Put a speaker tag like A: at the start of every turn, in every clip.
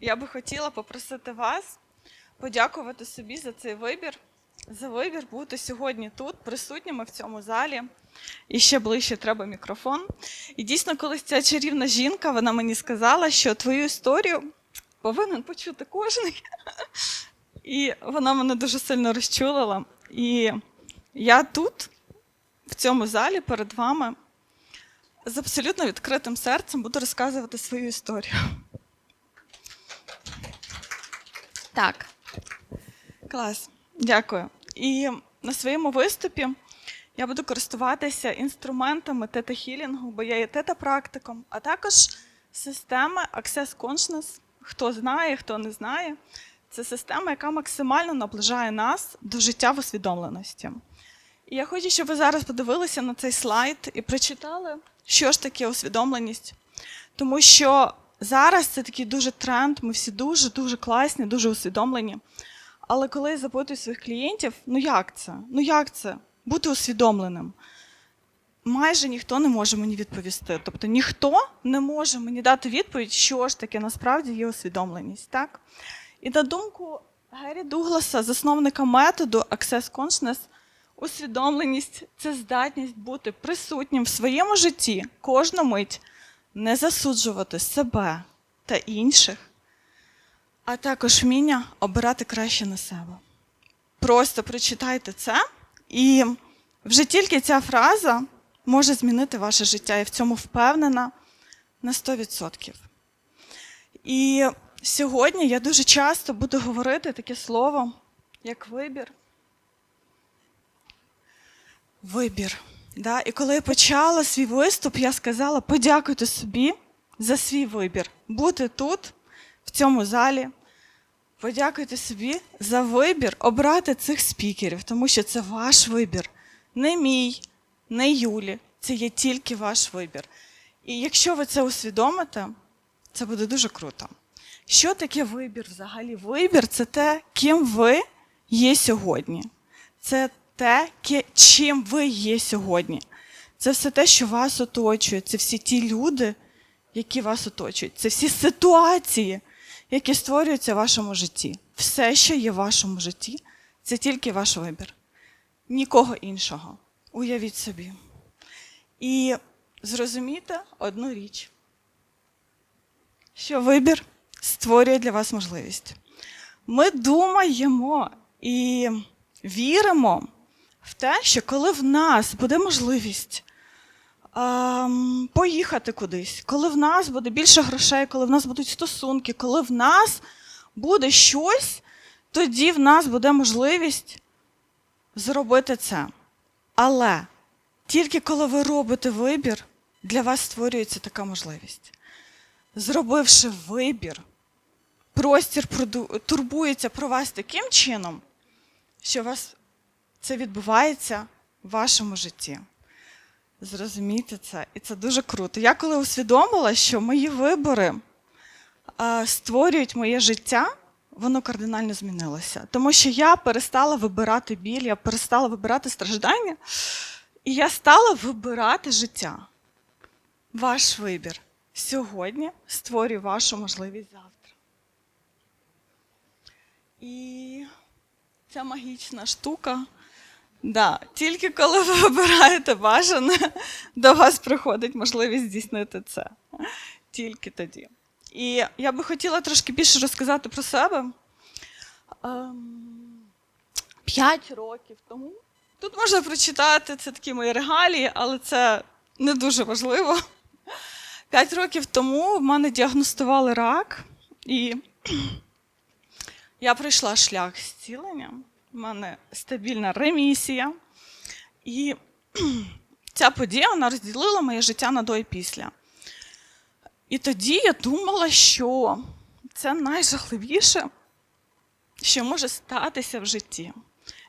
A: я би хотіла попросити вас подякувати собі за цей вибір, за вибір бути сьогодні тут, присутніми в цьому залі. І ще ближче треба мікрофон. І дійсно, колись ця чарівна жінка, вона мені сказала, що твою історію повинен почути кожен. І вона мене дуже сильно розчулила. І я тут, в цьому залі, перед вами, з абсолютно відкритим серцем буду розказувати свою історію. Так. Клас. Дякую. І на своєму виступі я буду користуватися інструментами тета-хілінгу, бо я є тета-практиком, а також системи Access Consciousness. Хто знає, хто не знає. Це система, яка максимально наближає нас до життя в усвідомленості. І я хочу, щоб ви зараз подивилися на цей слайд і прочитали, що ж таке усвідомленість. Тому що зараз це такий дуже тренд, ми всі дуже-дуже класні, дуже усвідомлені. Але коли я запитую своїх клієнтів, ну як це? Ну як це? Бути усвідомленим? Майже ніхто не може мені відповісти. Тобто ніхто не може мені дати відповідь, що ж таке насправді є усвідомленість. Так? І на думку Гері Дугласа, засновника методу Access Consciousness, усвідомленість це здатність бути присутнім в своєму житті кожну мить, не засуджувати себе та інших, а також вміння обирати краще на себе. Просто прочитайте це, і вже тільки ця фраза може змінити ваше життя. Я в цьому впевнена на 100%. І сьогодні я дуже часто буду говорити таке слово, як вибір. Вибір. Да? І коли я почала свій виступ, я сказала: подякуйте собі за свій вибір. Бути тут, в цьому залі. Подякуйте собі за вибір обрати цих спікерів, тому що це ваш вибір. Не мій, не Юлі. Це є тільки ваш вибір. І якщо ви це усвідомите, це буде дуже круто. Що таке вибір взагалі? Вибір це те, ким ви є сьогодні. Це те, чим ви є сьогодні. Це все те, що вас оточує. Це всі ті люди, які вас оточують. Це всі ситуації, які створюються в вашому житті. Все, що є в вашому житті, це тільки ваш вибір. Нікого іншого. Уявіть собі. І зрозумійте одну річ, що вибір створює для вас можливість. Ми думаємо і віримо в те, що коли в нас буде можливість ем, поїхати кудись, коли в нас буде більше грошей, коли в нас будуть стосунки, коли в нас буде щось, тоді в нас буде можливість зробити це. Але тільки коли ви робите вибір, для вас створюється така можливість. Зробивши вибір, простір турбується про вас таким чином, що вас це відбувається в вашому житті. Зрозумійте це, і це дуже круто. Я коли усвідомила, що мої вибори створюють моє життя, воно кардинально змінилося. Тому що я перестала вибирати біль, я перестала вибирати страждання, і я стала вибирати життя. Ваш вибір сьогодні створює вашу можливість завтра. І ця магічна штука. Да, Тільки коли ви вибираєте бажане, до вас приходить можливість здійснити це. Тільки тоді. І я би хотіла трошки більше розказати про себе. Ем, п'ять років тому. Тут можна прочитати, це такі мої регалії, але це не дуже важливо. П'ять років тому в мене діагностували рак, і я пройшла шлях зцілення. У мене стабільна ремісія. І ця подія вона розділила моє життя на до і після. І тоді я думала, що це найжахливіше, що може статися в житті.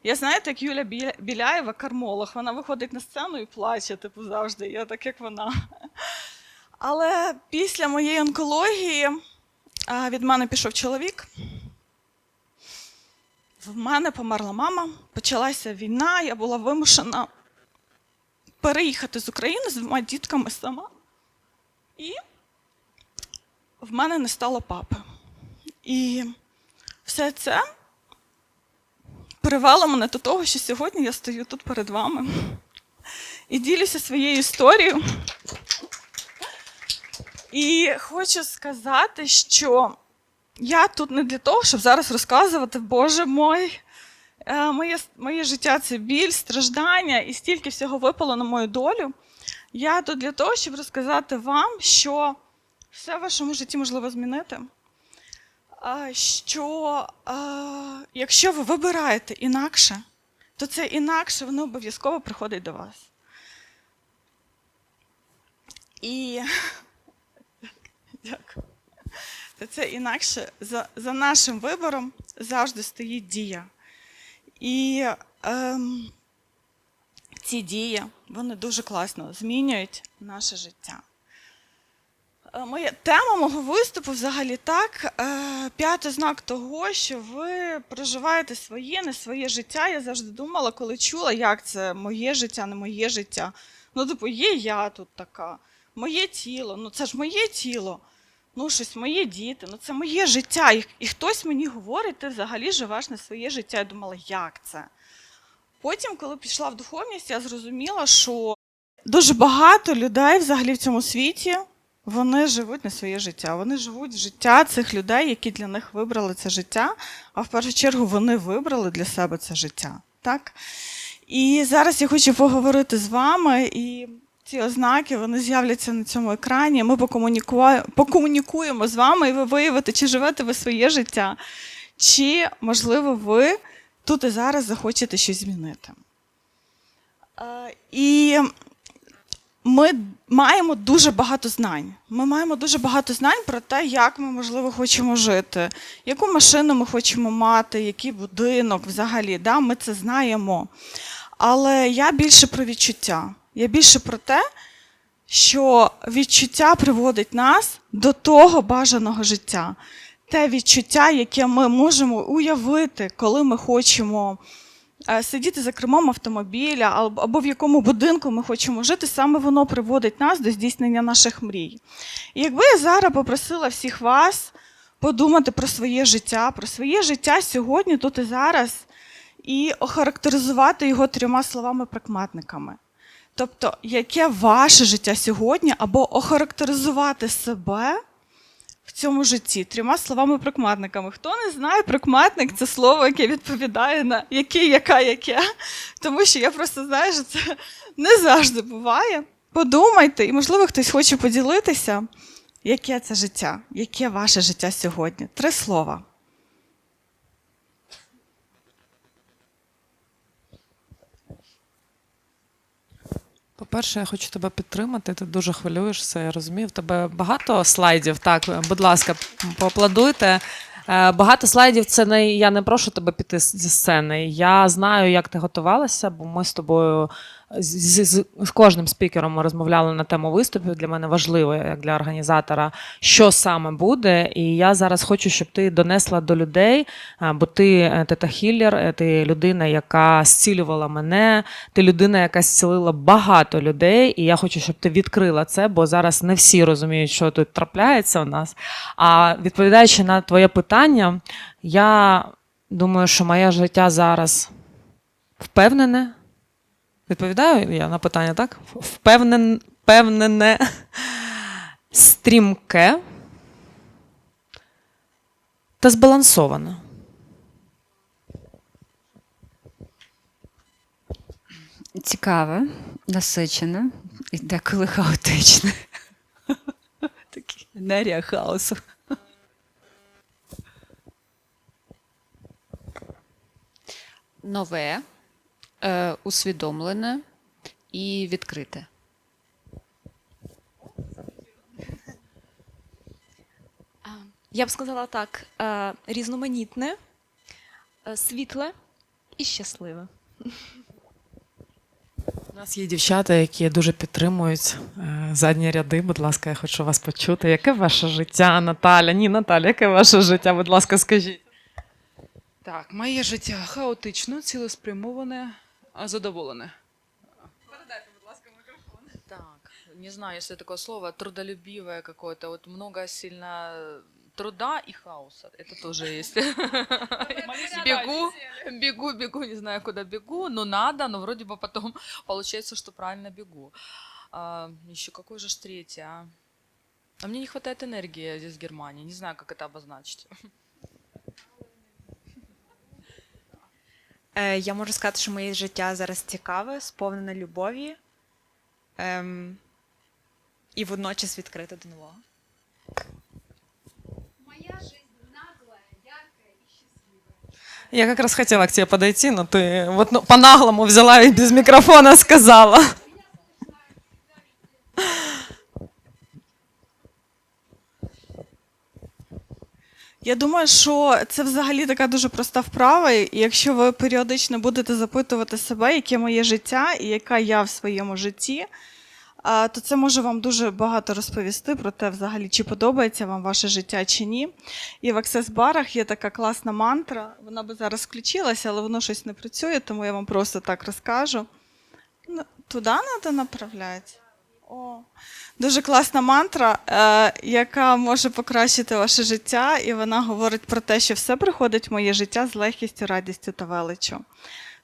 A: Я знаєте, як Юля Біляєва, кармолог, вона виходить на сцену і плаче, типу, завжди, я так, як вона. Але після моєї онкології від мене пішов чоловік. В мене померла мама, почалася війна, я була вимушена переїхати з України з двома дітками сама. І в мене не стало папи. І все це привело мене до того, що сьогодні я стою тут перед вами і ділюся своєю історією. І хочу сказати, що я тут не для того, щоб зараз розказувати, Боже мой, е, моє, моє життя це біль, страждання і стільки всього випало на мою долю. Я тут для того, щоб розказати вам, що все в вашому житті можливо змінити. Що якщо ви вибираєте інакше, то це інакше воно обов'язково приходить до вас. І. То це інакше за, за нашим вибором завжди стоїть дія. І ем, ці дії вони дуже класно змінюють наше життя. Е, Моя тема мого виступу взагалі так. е, П'ятий знак того, що ви проживаєте своє, не своє життя. Я завжди думала, коли чула, як це моє життя, не моє життя. Ну, типу, є я тут така, моє тіло, ну це ж моє тіло, ну щось моє діти, ну це моє життя. І, і хтось мені говорить, ти взагалі живеш не своє життя. Я думала, як це? Потім, коли пішла в духовність, я зрозуміла, що дуже багато людей взагалі в цьому світі вони живуть не своє життя. Вони живуть життя цих людей, які для них вибрали це життя, а в першу чергу вони вибрали для себе це життя. Так? І зараз я хочу поговорити з вами, і ці ознаки вони з'являться на цьому екрані. Ми покомунікує- покомунікуємо з вами, і ви виявите, чи живете ви своє життя, чи, можливо, ви тут і зараз захочете щось змінити. Е, І ми маємо дуже багато знань. Ми маємо дуже багато знань про те, як ми, можливо, хочемо жити, яку машину ми хочемо мати, який будинок взагалі. Да? Ми це знаємо. Але я більше про відчуття. Я більше про те, що відчуття приводить нас до того бажаного життя. Те відчуття, яке ми можемо уявити, коли ми хочемо е, сидіти за кермом автомобіля або в якому будинку ми хочемо жити, саме воно приводить нас до здійснення наших мрій. І якби я зараз попросила всіх вас подумати про своє життя, про своє життя сьогодні, тут і зараз, і охарактеризувати його трьома словами-прикметниками. Тобто, яке ваше життя сьогодні, або охарактеризувати себе в цьому житті трьома словами-прикметниками. Хто не знає, прикметник це слово, яке відповідає на який, яка, яке. Тому що я просто знаю, що це не завжди буває. Подумайте, і, можливо, хтось хоче поділитися, яке це життя, яке ваше життя сьогодні. Три слова.
B: По-перше, я хочу тебе підтримати. Ти дуже хвилюєшся, я розумію. В тебе багато слайдів. Так, будь ласка, поаплодуйте. Е, Багато слайдів це не я не прошу тебе піти зі сцени. Я знаю, як ти готувалася, бо ми з тобою з, з, з- кожним спікером ми розмовляли на тему виступів. Для мене важливо, як для організатора, що саме буде. І я зараз хочу, щоб ти донесла до людей, е, бо ти е, тета-хіллер, е, ти людина, яка зцілювала мене, ти людина, яка зцілила багато людей, і я хочу, щоб ти відкрила це, бо зараз не всі розуміють, що тут трапляється у нас. А відповідаючи на твоє питання, я думаю, що моє життя зараз впевнене. Відповідаю я на питання, так? Впевнен, впевнене, стрімке та збалансоване.
C: Цікаве, насичене і деколи хаотичне. Такі енергія хаосу. Нове, е, усвідомлене і відкрите.
D: Я б сказала так: е, різноманітне, е, світле і щасливе.
B: У нас є дівчата, які дуже підтримують е, задні ряди. Будь ласка, я хочу вас почути. Яке ваше життя, Наталя? Ні, Наталя, яке ваше життя? Будь ласка, скажіть.
E: Так, моє життя хаотично, цілеспрямоване, а задоволене.
F: Так, не знаю, если такое слово, трудолюбивое какое-то, вот много сильно труда и хаоса. Это тоже есть. Бегу, бегу, бегу, не знаю, куда бегу, но надо, но вроде бы потом получается, что правильно бегу. А, еще какой же ж третий, а? А мне не хватает энергии здесь в Германии, не знаю, как это обозначить.
G: Е, я можу сказати, що моє життя зараз цікаве, сповнене любові ем, і водночас відкрите до нового.
B: Моя Я как раз хотела к тебе подойти, но ты вот ну, по-наглому взяла и без микрофона сказала.
A: Я думаю, що це взагалі така дуже проста вправа. І якщо ви періодично будете запитувати себе, яке моє життя і яка я в своєму житті, то це може вам дуже багато розповісти про те, взагалі, чи подобається вам ваше життя чи ні. І в аксес-барах є така класна мантра. Вона би зараз включилася, але воно щось не працює, тому я вам просто так розкажу. Ну, туди треба направляти. О. Дуже класна мантра, е, яка може покращити ваше життя, і вона говорить про те, що все приходить в моє життя з легкістю, радістю та величчю.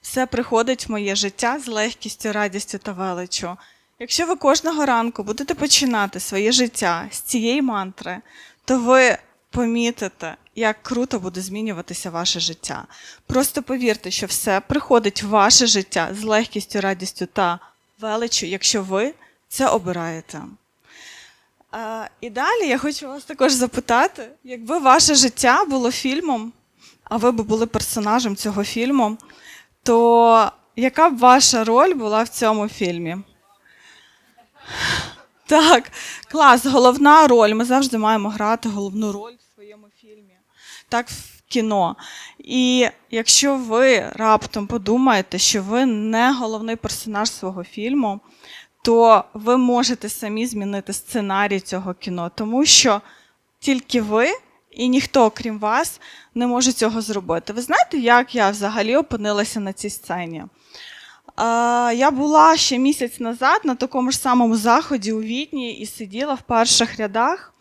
A: Все приходить в моє життя з легкістю, радістю та величчю. Якщо ви кожного ранку будете починати своє життя з цієї мантри, то ви помітите, як круто буде змінюватися ваше життя. Просто повірте, що все приходить в ваше життя з легкістю, радістю та величчю, якщо ви це обираєте. І далі я хочу вас також запитати, якби ваше життя було фільмом, а ви б були персонажем цього фільму, то яка б ваша роль була в цьому фільмі? Так, клас, головна роль. Ми завжди маємо грати головну роль в своєму фільмі. Так, в кіно. І якщо ви раптом подумаєте, що ви не головний персонаж свого фільму, то ви можете самі змінити сценарій цього кіно, тому що тільки ви і ніхто, крім вас, не може цього зробити. Ви знаєте, як я взагалі опинилася на цій сцені? Я була ще місяць назад на такому ж самому заході у Відні і сиділа в перших рядах.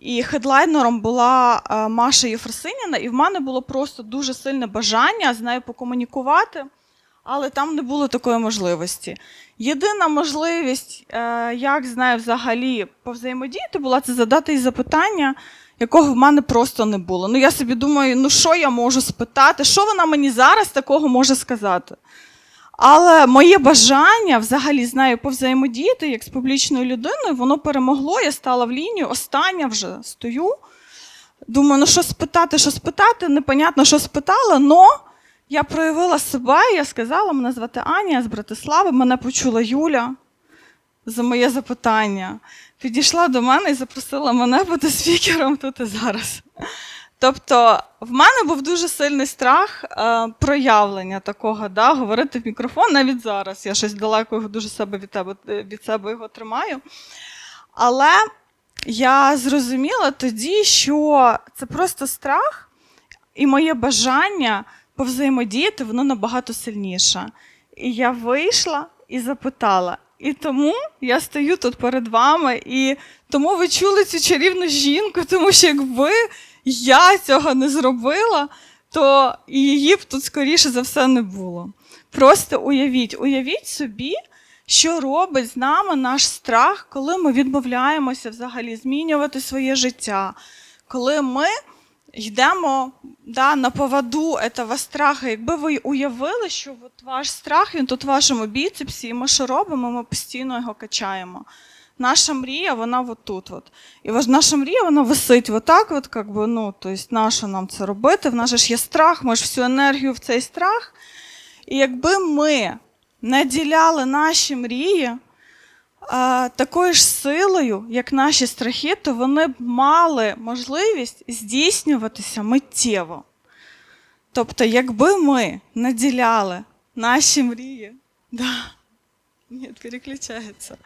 A: І хедлайнером була Маша Єфросиніна, і в мене було просто дуже сильне бажання з нею покомунікувати, але там не було такої можливості. Єдина можливість, е, як з нею взагалі повзаємодіяти, була це задати їй запитання, якого в мене просто не було. Ну я собі думаю, ну що я можу спитати, що вона мені зараз такого може сказати? Але моє бажання взагалі з нею повзаємодіяти як з публічною людиною, воно перемогло. Я стала в лінію, остання вже стою. Думаю, ну що спитати, що спитати, непонятно, що спитала, но я проявила себе, я сказала, мене звати Аня, з Братислави, мене почула Юля за моє запитання. Підійшла до мене і запросила мене бути спікером тут і зараз. Тобто, в мене був дуже сильний страх е, проявлення такого, да, говорити в мікрофон навіть зараз. Я щось далеко його дуже себе від, тебе, від себе його тримаю. Але я зрозуміла тоді, що це просто страх, і моє бажання повзаємодіяти, воно набагато сильніше. І я вийшла і запитала. І тому я стою тут перед вами, і тому ви чули цю чарівну жінку, тому що якби я цього не зробила, то її б тут, скоріше за все, не було. Просто уявіть, уявіть собі, що робить з нами наш страх, коли ми відмовляємося взагалі змінювати своє життя, коли ми йдемо да, на поводу этого страху. Якби ви уявили, що от ваш страх він тут в вашому біцепсі, і ми що робимо, ми постійно його качаємо. Наша мрія, вона от тут. От. І наша мрія, вона висить отак, от, как би, ну, то есть, нащо нам це робити? В нас ж є страх, ми ж всю енергію в цей страх. І якби ми наділяли наші мрії такою ж силою, як наші страхи, то вони б мали можливість здійснюватися миттєво. Тобто, якби ми наділяли наші мрії, да, ні, переключається,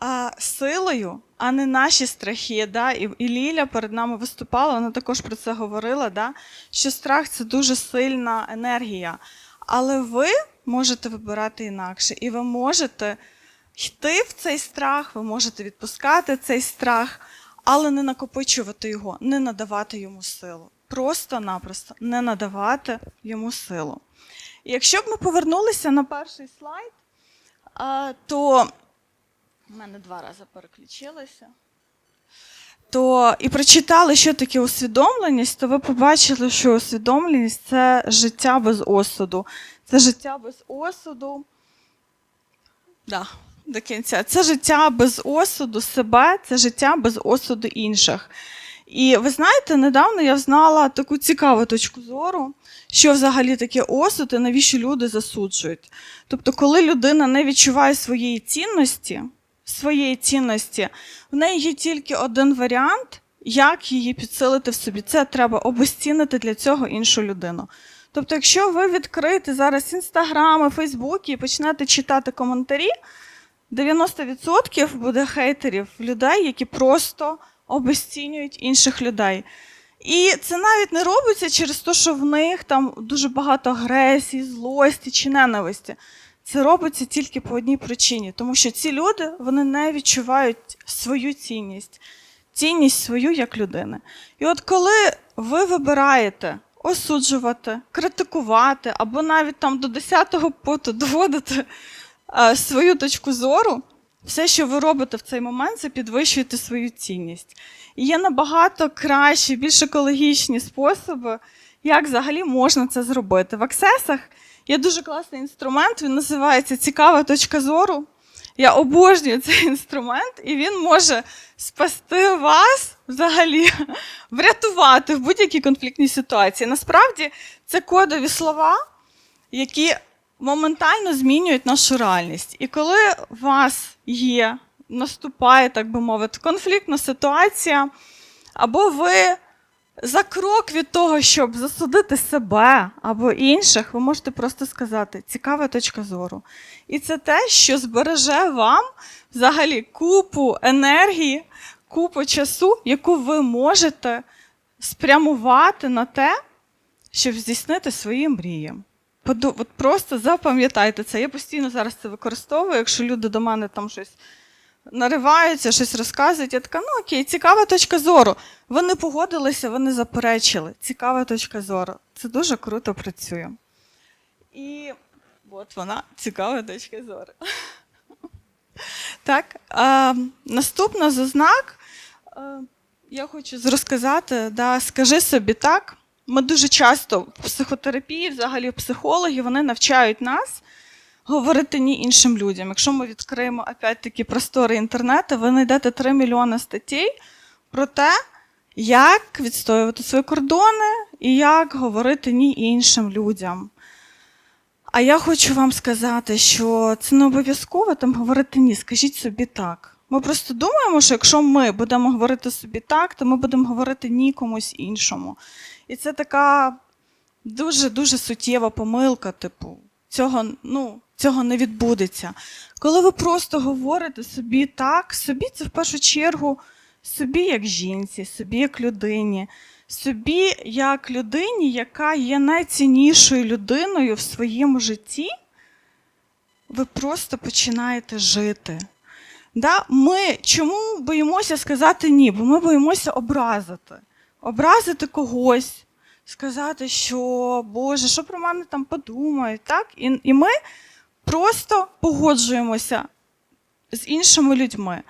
A: а, силою, а не наші страхи. Да? І, і Ліля перед нами виступала, вона також про це говорила, да? що страх це дуже сильна енергія. Але ви можете вибирати інакше, і ви можете йти в цей страх, ви можете відпускати цей страх. але не накопичувати його, не надавати йому силу. Просто-напросто не надавати йому силу. І якщо б ми повернулися на перший слайд, то в мене два рази переключилося. То і прочитали, що таке усвідомленість, то ви побачили, що усвідомленість це життя без осуду. Це життя без осуду. Да, до кінця. Це життя без осуду себе, це життя без осуду інших. І ви знаєте, недавно я знала таку цікаву точку зору, що взагалі таке осуд і навіщо люди засуджують. Тобто, коли людина не відчуває своєї цінності, своєї цінності, в неї є тільки один варіант, як її підсилити в собі. Це треба обезцінити для цього іншу людину. Тобто, якщо ви відкриєте зараз інстаграми, фейсбуки і почнете читати коментарі, 90% буде хейтерів людей, які просто обезцінюють інших людей. І це навіть не робиться через те, що в них там дуже багато агресії, злості чи ненависті. Це робиться тільки по одній причині, тому що ці люди вони не відчувають свою цінність, цінність свою як людини. І от коли ви вибираєте осуджувати, критикувати або навіть там до 10-го поту доводити свою точку зору, все, що ви робите в цей момент, це підвищуєте свою цінність. І є набагато кращі, більш екологічні способи, як взагалі можна це зробити. В аксесах є дуже класний інструмент, він називається Цікава точка зору. Я обожнюю цей інструмент, і він може спасти вас взагалі, врятувати в будь-якій конфліктній ситуації. Насправді це кодові слова, які моментально змінюють нашу реальність. І коли у вас є, наступає, так би мовити, конфліктна ситуація, або ви за крок від того, щоб засудити себе або інших, ви можете просто сказати цікава точка зору. І це те, що збереже вам взагалі купу енергії, купу часу, яку ви можете спрямувати на те, щоб здійснити свої мрії. От просто запам'ятайте це. Я постійно зараз це використовую, якщо люди до мене там щось нариваються, щось розказують. Я така, ну окей, цікава точка зору. Ви не погодилися, ви не заперечили. Цікава точка зору. Це дуже круто працює. І от вона, цікава точка зору. Так, е, наступна з ознак. Е, я хочу розказати, да, скажи собі так. Ми дуже часто в психотерапії, взагалі психологи, вони навчають нас говорити ні іншим людям. Якщо ми відкриємо опять-таки простори інтернету, ви знайдете 3 мільйони статей про те, як відстоювати свої кордони і як говорити ні іншим людям. А я хочу вам сказати, що це не обов'язково там говорити ні, скажіть собі так. Ми просто думаємо, що якщо ми будемо говорити собі так, то ми будемо говорити ні комусь іншому. І це така дуже-дуже суттєва помилка, типу, цього, ну, цього не відбудеться. Коли ви просто говорите собі так, собі це в першу чергу собі як жінці, собі як людині, собі як людині, яка є найціннішою людиною в своєму житті, ви просто починаєте жити. Да? Ми чому боїмося сказати ні? Бо ми боїмося образити. Образити когось, сказати, що Боже, що про мене там подумають. Так? І, і ми просто погоджуємося з іншими людьми.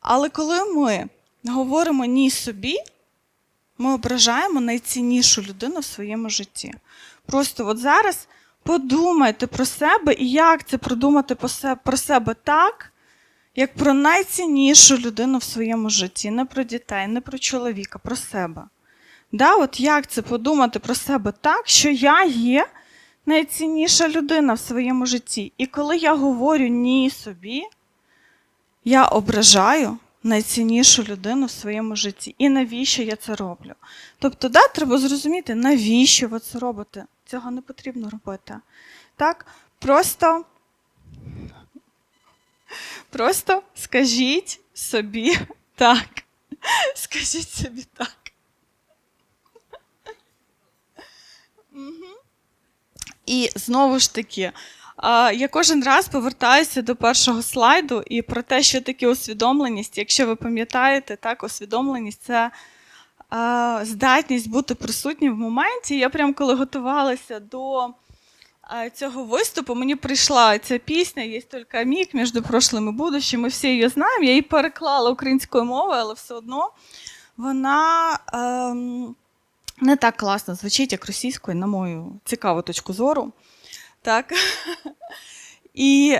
A: Але коли ми говоримо ні собі, ми ображаємо найціннішу людину в своєму житті. Просто от зараз подумайте про себе і як це продумати про себе так, як про найціннішу людину в своєму житті, не про дітей, не про чоловіка, про себе. Да, от як це подумати про себе так, що я є найцінніша людина в своєму житті. І коли я говорю ні собі, я ображаю найціннішу людину в своєму житті. І навіщо я це роблю? Тобто, да, треба зрозуміти, навіщо ви це робите. Цього не потрібно робити. Так? Просто, просто скажіть собі так. Скажіть собі так. І знову ж таки, Я кожен раз повертаюся до першого слайду і про те, що таке усвідомленість. Якщо ви пам'ятаєте, так, усвідомленість це здатність бути присутнім в моменті. Я прям коли готувалася до цього виступу, мені прийшла ця пісня «Є тільки міг між прошлим і будущим». Ми всі її знаємо. Я її переклала українською мовою, але все одно вона. Ем, не так класно звучить, як російською, на мою цікаву точку зору. Так? І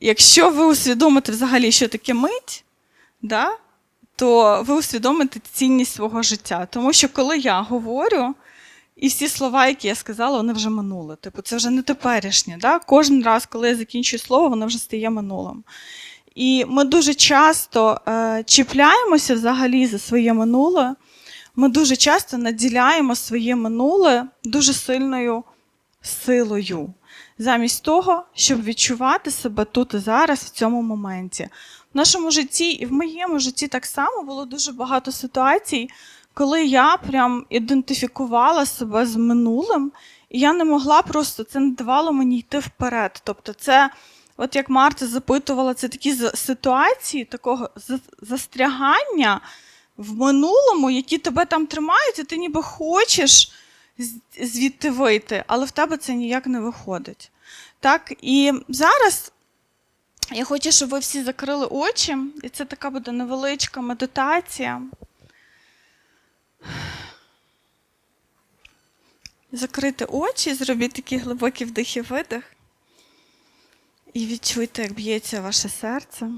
A: якщо ви усвідомите взагалі, що таке мить, да, то ви усвідомите цінність свого життя. Тому що коли я говорю, і всі слова, які я сказала, вони вже минули. Типу, це вже не теперішнє. Да? Кожен раз, коли я закінчую слово, воно вже стає минулим. І ми дуже часто е, чіпляємося взагалі за своє минуле. Ми дуже часто наділяємо своє минуле дуже сильною силою, замість того, щоб відчувати себе тут і зараз, в цьому моменті. В нашому житті і в моєму житті так само було дуже багато ситуацій, коли я прям ідентифікувала себе з минулим, і я не могла просто це не давало мені йти вперед. Тобто, це, от як Марта запитувала, це такі ситуації такого застрягання в минулому, які тебе там тримають, і ти ніби хочеш звідти вийти, але в тебе це ніяк не виходить. Так, і зараз я хочу, щоб ви всі закрили очі, і це така буде невеличка медитація. Закрити очі, зробіть такий глибокий вдих і видих. І відчуйте, як б'ється ваше серце.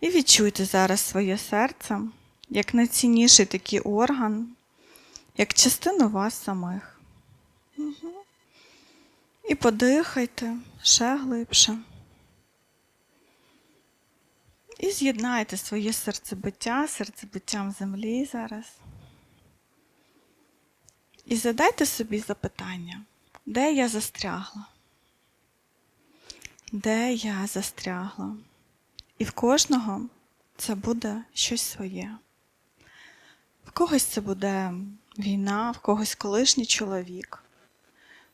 A: І відчуйте зараз своє серце як найцінніший такий орган, як частину вас самих. Угу. І подихайте ще глибше. І з'єднайте своє серцебиття серцебиттям землі зараз. І задайте собі запитання, де я застрягла? Де я застрягла? І в кожного це буде щось своє. В когось це буде війна, в когось колишній чоловік,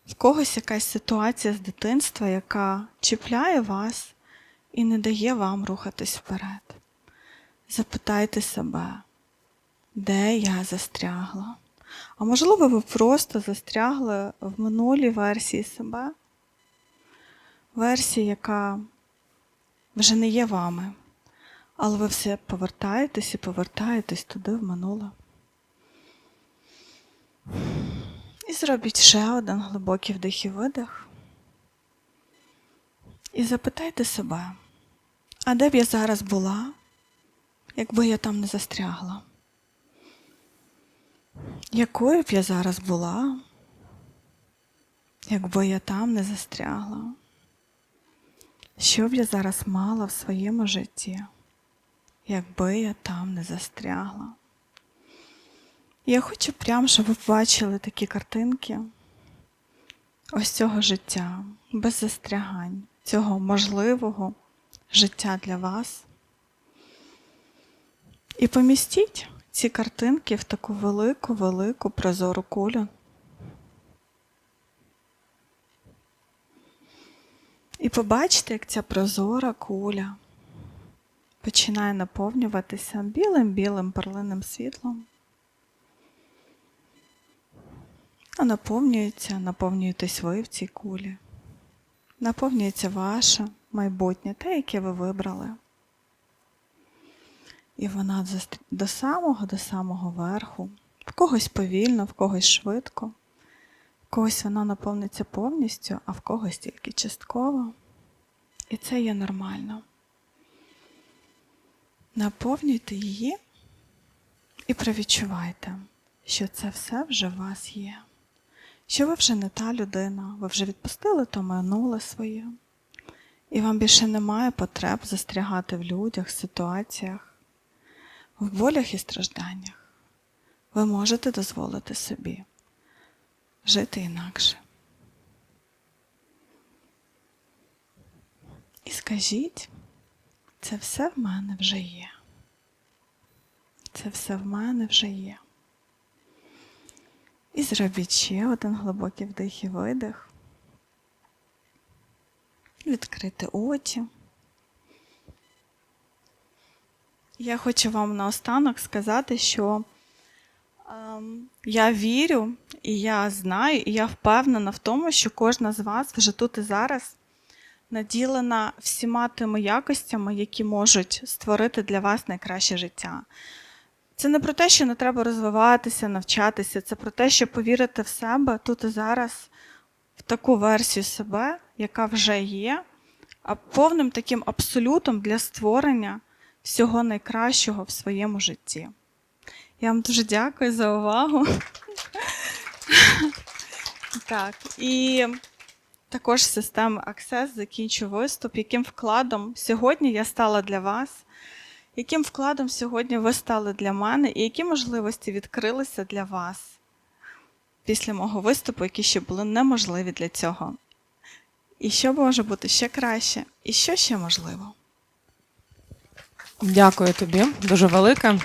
A: в когось якась ситуація з дитинства, яка чіпляє вас і не дає вам рухатись вперед. Запитайте себе, де я застрягла? А можливо, ви просто застрягли в минулій версії себе, версії, яка вже не є вами, але ви все повертаєтесь і повертаєтесь туди в минуле. І зробіть ще один глибокий вдих і видих. І запитайте себе, а де б я зараз була, якби я там не застрягла? Якою б я зараз була, якби я там не застрягла? Що б я зараз мала в своєму житті, якби я там не застрягла? Я хочу прямо, щоб ви бачили такі картинки ось цього життя, без застрягань, цього можливого життя для вас. І помістіть ці картинки в таку велику, велику прозору кулю. І побачите, як ця прозора куля починає наповнюватися білим-білим перлиним світлом. А наповнюється, наповнюєтесь ви в цій кулі. Наповнюється ваше майбутнє, те, яке ви вибрали. І вона до самого, до самого верху, в когось повільно, в когось швидко, когось вона наповниться повністю, а в когось тільки частково. І це є нормально. Наповнюйте її і провідчувайте, що це все вже в вас є. Що ви вже не та людина, ви вже відпустили то минуле своє, і вам більше немає потреб застрягати в людях, ситуаціях, в болях і стражданнях. Ви можете дозволити собі жити інакше. І скажіть, це все в мене вже є. Це все в мене вже є. І зробіть ще один глибокий вдих і видих. відкрити очі. Я хочу вам наостанок сказати, що я вірю, і я знаю, і я впевнена в тому, що кожна з вас вже тут і зараз наділена всіма тими якостями, які можуть створити для вас найкраще життя. Це не про те, що не треба розвиватися, навчатися, це про те, що повірити в себе тут і зараз, в таку версію себе, яка вже є, а повним таким абсолютом для створення всього найкращого в своєму житті. Я вам дуже дякую за увагу. Так, і також з системи Access закінчу виступ. Яким вкладом сьогодні я стала для вас? Яким вкладом сьогодні ви стали для мене, і які можливості відкрилися для вас після мого виступу, які ще були неможливі для цього? І що може бути ще краще, і що ще можливо?
B: Дякую тобі, дуже велике.